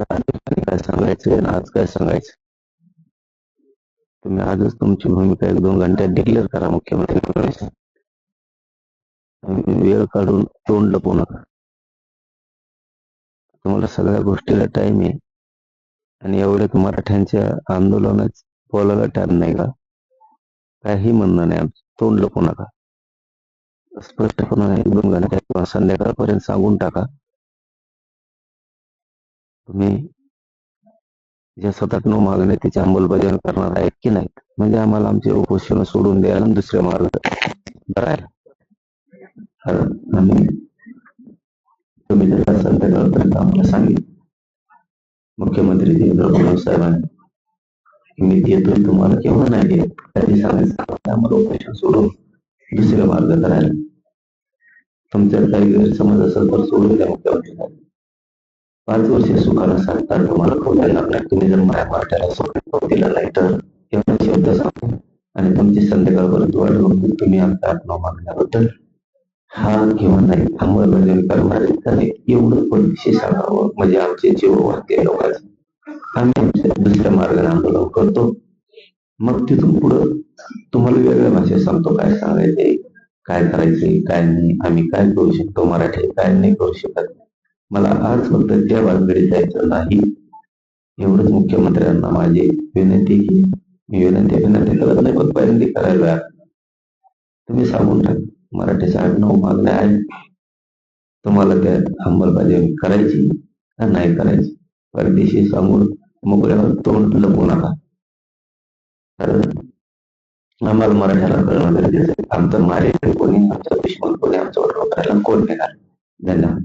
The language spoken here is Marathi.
काय सांगायचं? आणि आज काय सांगायचं? तुम्ही आजच तुमची भूमिका एक दोन घंट्यात डिक्लेअर करा मुख्यमंत्री वेळ काढून तोंड लपवू नका. तुम्हाला सगळ्या गोष्टीला टाइम आहे. आणि एवढ्यात मराठ्यांच्या आंदोलनात बोलायला टाइम नाही का? काही म्हणणं नाही आमचं. तोंड लपवू नका. स्पष्टपणे एक दोन घंट्यात किंवा संध्याकाळपर्यंत सांगून टाका. तुम्ही ज्या नऊ मागण्या त्याची अंमलबजावणी करणार आहेत की नाहीत? म्हणजे आम्हाला आमचे उपोषण सोडून द्यायला आणि दुसरे मार्ग. करायला आम्ही तुम्ही जर का संध्याकाळपर्यंत आम्हाला सांगितलं. मुख्यमंत्री देवेंद्र फडणवीस साहेबांनी मी देतोय तुम्हाला केव्हा नाही देत त्यांनी सांगायचं आम्हाला उपोषण सोडून दुसरे मार्ग करायला. तुमच्यात काही गैरसमज असेल तर सोडून द्या मुख्यमंत्री साहेब. पाच वर्ष सुखाला सांगतात तुम्हाला खोटा लागणार तुम्ही जर माझ्या सोडून दिलं नाही तर एवढा शब्द सांगतो आणि तुमची संध्याकाळपर्यंत वाट बघून तुम्ही आमच्या आत्मा मागण्याबद्दल हा किंवा नाही अंमलबजावणी करणारे त्याने एवढं पण सांगावं. म्हणजे आमचे जीव वाहते लोकांचे. आम्ही आमच्या दुसऱ्या मार्गाने आंदोलन करतो. मग तिथून पुढं तुम्हाला वेगळ्या भाषेत सांगतो काय सांगायचंय काय करायचंय काय नाही आम्ही काय करू शकतो मराठी काय नाही करू शकत. मला आज फक्त त्या बाजूकडे जायचं नाही. एवढंच मुख्यमंत्र्यांना माझी विनंती की मी विनंती विनंती करत नाही पण पहिल्यांदा करायला तुम्ही सांगून टाक. मराठी साठ नऊ मागण्या आहेत. तुम्हाला त्या अंमलबजावणी करायची का नाही करायची? परदेशी सांगून मोकळ्यावर तोंड लपवू नका. कारण आम्हाला मराठ्याला करणं गरजेचं आहे. आमचं मारे कोणी आमचा दुश्मन कोणी आमच्यावर करायला कोण येणार? धन्यवाद.